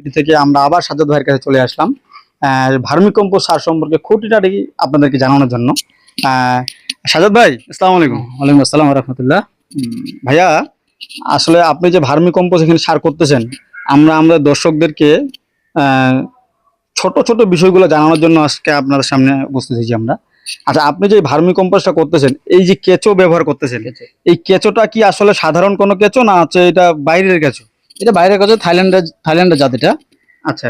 Video থেকে আমরা আবার সাজ্জাদ ভাইয়ের কাছে চলে আসলাম। ভার্মি কম্পোস্ট সার সম্পর্কে খুঁটিনাটি আপনাদেরকে জানানোর জন্য। আহ, সাজ্জাদ ভাই আসসালামু আলাইকুম। ওয়ালাইকুম আসসালাম রহমতুল্লাহ। ভাইয়া আসলে আপনি যে ভার্মি কম্পোস্ট এখানে সার করতেছেন আমরা আমরা দর্শকদেরকে আহ, ছোট ছোট বিষয়গুলো জানানোর জন্য আজকে আপনাদের সামনে উপস্থিত হয়েছি আমরা। আচ্ছা আপনি যে ভার্মি কম্পোস্টটা করতেছেন এই যে কেঁচো ব্যবহার করতেছেন এই কেঁচোটা কি আসলে সাধারণ কোনো কেঁচো না হচ্ছে এটা বাইরের কেঁচো? এটা বাইরের কাছে থাইল্যান্ডের থাইল্যান্ডের জাত এটা। আচ্ছা।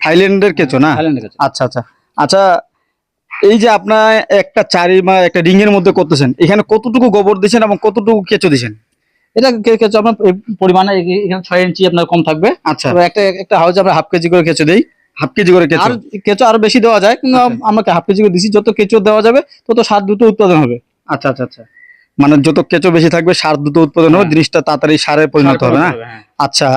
থাইল্যান্ডের কেঁচো না? থাইল্যান্ডের আচ্ছা আচ্ছা। আচ্ছা এই যে আপনার একটা চারি বা একটা রিং এর মধ্যে করতেছেন এখানে কতটুকু গোবর দিচ্ছেন এবং কতটুকু কেঁচো দিচ্ছেন এটা কে- কেঁচো আপনার পরিমাণে এখানে ছয় ইঞ্চি আপনার কম থাকবে। আচ্ছা। একটা একটা হাউজে আমরা হাফ কেজি করে কেঁচো দিই। হাফ কেজি করে কেঁচো। আর কেঁচো আরও বেশি দেওয়া যায় কিন্তু আচ্ছা। আমাকে হাফ কেজি করে দিছি যত কেঁচো দেওয়া যাবে তত সার দ্রুত উৎপাদন হবে। আচ্ছা আচ্ছা আচ্ছা। মানে যত কেঁচো বেশি থাকবে সার দ্রুত উৎপাদন হবে হ্যাঁ। জিনিসটা তাড়াতাড়ি সারে পরিণত হবে না হ্যাঁ। আচ্ছা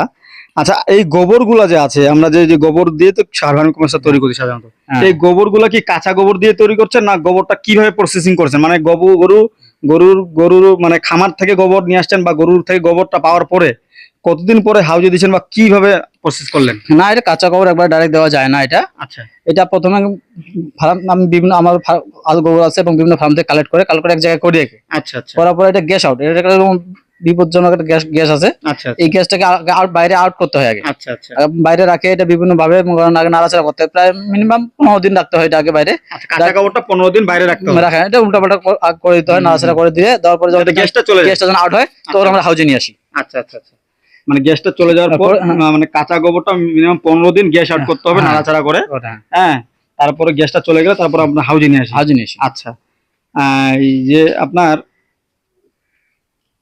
আচ্ছা এই গোবরগুলা যে আছে আমরা যে যে গোবর দিয়ে তো সার ভার্মি কম্পোস্ট তৈরি করি সাধারণত হ্যাঁ। এই গোবরগুলা কি কাঁচা গোবর দিয়ে তৈরি করছে না গোবরটা কীভাবে প্রসেসিং করছে মানে গোবর গরু গরুর গরুর মানে খামার থেকে গোবর নিয়ে আসছেন বা গরুর থেকে গোবরটা পাওয়ার পরে কতদিন পরে হাউজে দিয়েছেন বা কীভাবে প্রসেস করলেন? না এটা কাঁচা গোবর একবার ডাইরেক্ট দেওয়া যায় না এটা। আচ্ছা। এটা প্রথমে ফার্ম আমি বিভিন্ন আমার আলু গোবর আছে এবং বিভিন্ন ফার্ম থেকে কালেক্ট করে কালেক্ট করে এক জায়গায় করে রেখে আচ্ছা আচ্ছা। করার পরে এটা গ্যাস আউট এটা একটা বিপজ্জনক একটা গ্যাস গ্যাস আছে। আচ্ছা এই গ্যাসটাকে আউট বাইরে আউট করতে হয় আগে। আচ্ছা আচ্ছা। বাইরে রাখে এটা বিভিন্ন ভাবে আগে নাড়াচাড়া করতে হয় প্রায় মিনিমাম পনেরো দিন রাখতে হয় এটা আগে বাইরে। আচ্ছা পনেরো দিন বাইরে রাখতে হবে। রাখা এটা উল্টা পাল্টা করে দিতে হয়। নাড়াচাড়া করে দিয়ে দেওয়ার পরে যখন গ্যাসটা চলে গ্যাসটা যখন আউট হয় তখন আমরা হাউজে নিয়ে আসি। আচ্ছা আচ্ছা আচ্ছা। মানে গ্যাসটা চলে যাওয়ার পর হ্যাঁ। মানে কাঁচা গোবরটা মিনিমাম পনেরো দিন গ্যাস আউট করতে হবে হ্যাঁ। নাড়াচাড়া করে। হ্যাঁ তারপরে গ্যাসটা চলে গেলে তারপর আপনার হাউজে নিয়ে আসি হাউজে নিয়ে আচ্ছা। এই যে আপনার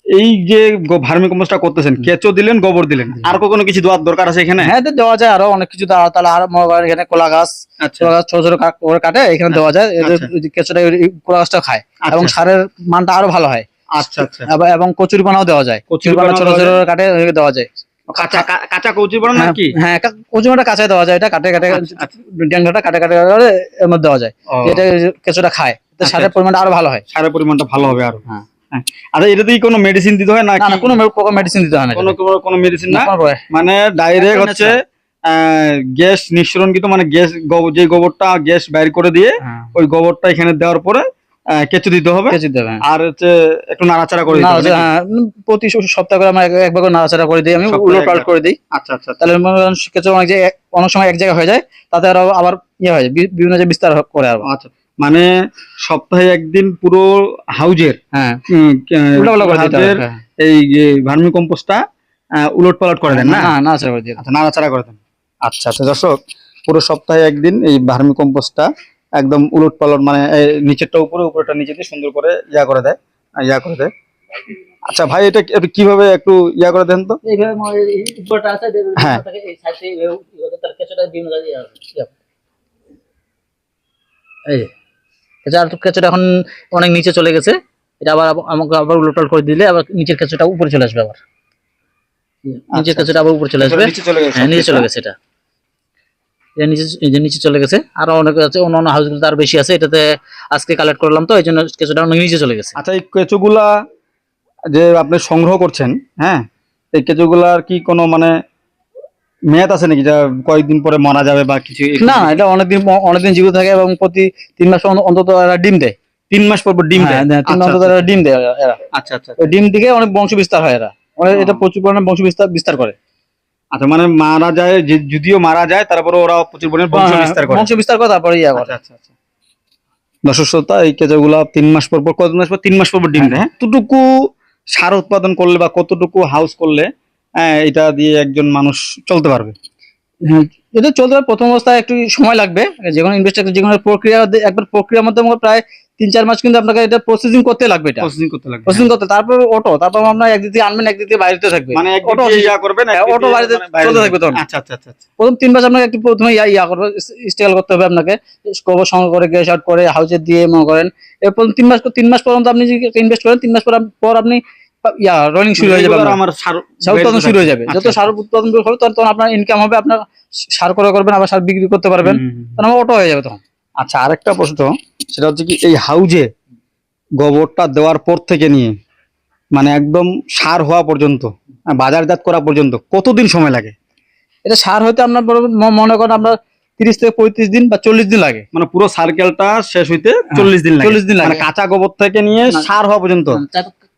এই যে ভার্মি কম্পোস্টটা করতেছেন কেঁচো দিলেন গোবর দিলেন আর কোনো কিছু দেওয়ার দরকার আছে এখানে? হ্যাঁ দেওয়া যায় আরও অনেক কিছু দেওয়া- তাহলে আর এখানে কলা গাছ। আচ্ছা। কলা গাছ ছোট ছোট করে কাটে এখানে দেওয়া যায়। এদের আচ্ছা। যে কেঁচোটা কলা গাছটা খায়। এবং আচ্ছা। সারের মানটা আরও ভালো হয়। আচ্ছা আচ্ছা। এবং কচুরি পানাও দেওয়া যায়। কচুরি পানা ছোট ছোট? কাটে দেওয়া যায়। কাঁচা কাঁচা কচুরি পানা হ্যাঁ, নাকি? হ্যাঁ কচুরি পানাটা কাঁচায় দেওয়া যায় এটা কাটে কাটে আচ্ছা। ড্যাংটা কাটে কাটে এর মধ্যে দেওয়া যায়। এটা কেঁচোটা খায় আচ্ছা, সারের। পরিমাণটা আরও ভালো হয়। সারের পরিমাণটা ভালো হবে আরও। হ্যাঁ। হ্যাঁ। আচ্ছা এটাতেই কোনো মেডিসিন দিতে হয় না না কোনো মেডিসিন দিতে হয় না কোনো মেডিসিন না? মানে ডাইরেক্ট হচ্ছে গ্যাস নিঃসরণ কিন্তু মানে গ্যাস যে গোবরটা গ্যাস বাইর করে দিয়ে হ্যাঁ, ওই গোবরটা এখানে দেওয়ার পরে কেঁচো দিতে হবে কেঁচো দিতে হবে হ্যাঁ। আর হচ্ছে একটু নাড়াচাড়া করে দিতে হবে? হ্যাঁ, প্রতি সপ্তাহে করে আমরা এক- একবার করে নাড়াচাড়া করে দিই আমি উলট পালট। করে দিই আচ্ছা আচ্ছা আচ্ছা। তাহলে মনে কেঁচো অনেক জায়গায় অনেক সময় এক জায়গায় হয়ে যায় তাতে আরও আবার ইয়ে হয় বিভিন্ন জায়গায় বিস্তার করে আবার আচ্ছা মানে সপ্তাহে একদিন পুরো হাউজের হ্যাঁ হ্যাঁ। এই যে ভার্মি কম্পোস্টটা উলট পালট করে দেন না নাড়াচাড়া করে আচ্ছা নাড়াচাড়া করে দেন আচ্ছা আচ্ছা দর্শক পুরো সপ্তাহে একদিন এই ভার্মি কম্পোস্টটা একদম উলট পালট মানে নিচেরটা উপরে উপরেটা নিচে দিয়ে সুন্দর করে ইয়া করে দেয় ইয়া করে দেয়। আচ্ছা ভাই এটা একটু কীভাবে একটু ইয়া করে দেন তো? এইভাবে এই উপরটা আছে, এই হ্যাঁ। কেঁচোটা এখন অনেক নিচে চলে গেছে এটা আবার আমাকে আবার উল্টোটাল করে দিলে আবার নিচের কেঁচোটা উপরে চলে আসবে আবার। নিচের আচ্ছা, কেঁচোটা আবার উপরে চলে আসবে। নিচে চলে গেছে হ্যাঁ নিচে চলে গেছে এটা। এটা নিচে যে নিচে চলে গেছে। আরও অনেক আছে অন্য অন্য হাউসগুলো আরও বেশি আছে এটাতে আজকে কালেক্ট করলাম তো এই জন্য কিছুটা অনেক নিচে চলে গেছে। আচ্ছা এই কেঁচোগুলা যে আপনি সংগ্রহ করছেন হ্যাঁ এই কেঁচোগুলার কি কোনো মানে মেয়াদ আছে নাকি? যা কয়েকদিন পরে মারা যাবে বা কিছু না এটা অনেকদিন অনেকদিন জীবিত থাকে এবং প্রতি তিন মাস অন্তত এরা ডিম দেয়। তিন মাস পর পর ডিম দেয়? হ্যাঁ, হ্যাঁ, তিন মাস আচ্ছা, অন্তত এরা ডিম দেয় এরা- এরা আচ্ছা। আচ্ছা ডিম থেকে অনেক বংশ বিস্তার হয় এরা। এটা প্রচুর পরিমাণে বংশ বিস্তার বিস্তার করে। আচ্ছা মানে মারা যায় যদিও মারা যায় তারপরে ওরা প্রচুর পরিমাণে বংশ হ্যাঁ, বিস্তার করে। বংশ বিস্তার করে তারপরে ইয়া করে। আচ্ছা আচ্ছা আচ্ছা। দর্শক শ্রোতা এই কেঁচোগুলা তিন মাস পর পর কত মাস পর তিন মাস পর ডিম দেয় হ্যাঁ? কতটুকু সার উৎপাদন করলে বা কতটুকু হাউস করলে হ্যাঁ, এটা দিয়ে একজন মানুষ চলতে পারবে? হ্যাঁ, এটা চলতে পারে। প্রথম অবস্থায় একটু সময় লাগবে। যে কোনো ইনভেস্ট যে কোনো প্রক্রিয়া একবার প্রক্রিয়ার মধ্যে প্রায় তিন চার মাস কিন্তু আপনাকে এটা প্রসেসিং করতে লাগবে এটা। প্রসেসিং করতে লাগবে প্রসেসিং করতে তারপর অটো তারপর আপনার একদিক থেকে আনবেন একদিক থেকে বাইরেতে থাকবে। মানে অটো ইয়া করবেন হ্যাঁ, অটো বাড়িতে মানে চলতে থাকবে তখন। আচ্ছা আচ্ছা আচ্ছা আচ্ছা। প্রথম তিন মাস আপনাকে একটু প্রথমে ইয়া ইয়া করবে স্টেল করতে হবে আপনাকে। গোবর সংগ্রহ করে গ্যাস আউট করে হাউসে দিয়ে মনে করেন। এরপর তিন মাস তিন মাস পর্যন্ত আপনি যদি ইনভেস্ট করেন তিন মাস পর পর আপনি ইয়া রনিং শুরু হয়ে যাবে আমার সার উৎপাদন শুরু হয়ে যাবে। যত আচ্ছা, সার উৎপাদন হবে তখন আপনার ইনকাম হবে আপনার সার করে করবেন আবার সার বিক্রি করতে পারবেন। তখন আমার অটো হয়ে যাবে তখন। আচ্ছা আরেকটা প্রশ্ন সেটা হচ্ছে কি এই হাউজে গোবরটা দেওয়ার পর থেকে নিয়ে মানে একদম সার হওয়া পর্যন্ত বাজারজাত করা পর্যন্ত কতদিন সময় লাগে? এটা সার হইতে আপনার মনে করেন আপনার তিরিশ থেকে পঁয়ত্রিশ দিন বা চল্লিশ দিন লাগে। মানে পুরো সার্কেলটা শেষ হইতে চল্লিশ দিন চল্লিশ দিন মানে লাগে কাঁচা গোবর থেকে নিয়ে সার হওয়া পর্যন্ত।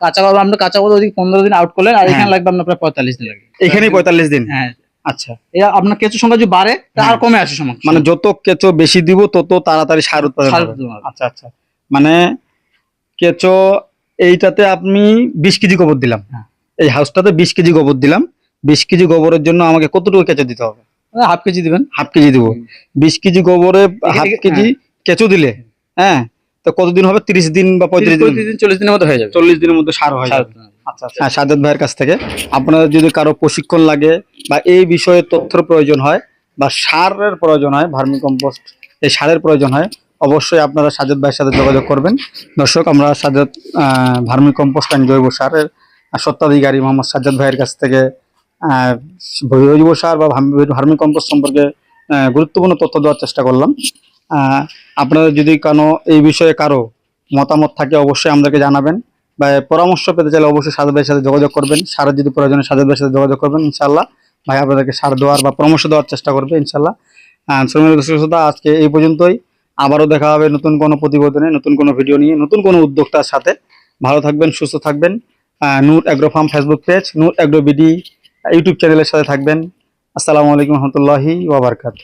কাঁচা গোবর আপনি কাঁচা গোবর ওদিকে পনেরো দিন আউট করলেন আর এখানে হ্যাঁ। লাগবে আপনার প্রায় পঁয়তাল্লিশ দিন লাগে। এখানেই পঁয়তাল্লিশ দিন। হ্যাঁ। আচ্ছা আপনার কেঁচু সংখ্যা যদি বাড়ে আর হ্যাঁ। কমে আসে সময় মানে যত কেঁচো বেশি দিব তত তাড়াতাড়ি সার উৎপাদন। আচ্ছা আচ্ছা। মানে কেঁচো এইটাতে আপনি বিশ কেজি গোবর দিলাম। হ্যাঁ। এই হাউসটাতে বিশ কেজি গোবর দিলাম। বিশ কেজি গোবরের জন্য আমাকে কতটুকু কেঁচো দিতে হবে? হাফ কেজি দিবেন। হাফ কেজি দিব। বিশ কেজি গোবরে হাফ কেজি কেঁচো দিলে হ্যাঁ তো কতদিন হবে? তিরিশ দিন বা পঁয়ত্রিশ দিন। চল্লিশ দিনের মধ্যে হয়ে যাবে। চল্লিশ দিনের মধ্যে সার হয়ে আচ্ছা আচ্ছা। হ্যাঁ সাজ্জাদ ভাইয়ের কাছ থেকে। আপনাদের যদি কারও প্রশিক্ষণ লাগে বা এই বিষয়ে তথ্যের প্রয়োজন হয় বা সারের প্রয়োজন হয় ভার্মি কম্পোস্ট এই সারের প্রয়োজন হয় অবশ্যই আপনারা সাজ্জাদ ভাইয়ের সাথে যোগাযোগ করবেন। দর্শক আমরা সাজ্জাদ আহ, ভার্মি কম্পোস্ট অ্যান্ড জৈব সারের সত্ত্বাধিকারী মোহাম্মদ সাজ্জাদ ভাইয়ের কাছ থেকে জৈব সার বা ভার্মি- কম্পোস্ট সম্পর্কে গুরুত্বপূর্ণ তথ্য দেওয়ার চেষ্টা করলাম। আপনাদের যদি কোনো এই বিষয়ে কারও মতামত থাকে অবশ্যই আমাদেরকে জানাবেন। পরামর্শ পেতে চাইলে অবশ্যই সাজেদ ভাইয়ের সাথে যোগাযোগ করবেন। সারের যদি প্রয়োজনে সাজেদ ভাইয়ের সাথে যোগাযোগ করবেন ইনশাল্লাহ ভাই আপনাদেরকে সার দেওয়ার বা পরামর্শ দেওয়ার চেষ্টা করবে ইনশাল্লাহ আজকে এই পর্যন্তই। আবারও দেখা হবে নতুন কোনো প্রতিবেদনে, নতুন কোনো ভিডিও নিয়ে, নতুন কোনো উদ্যোক্তার সাথে। ভালো থাকবেন, সুস্থ থাকবেন। Noor agro farm Facebook page, Noor agro BD YouTube চ্যানেলের সাথে থাকবেন। আসসালামু আলাইকুম রহমতুল্লাহি ওয়াবারকাত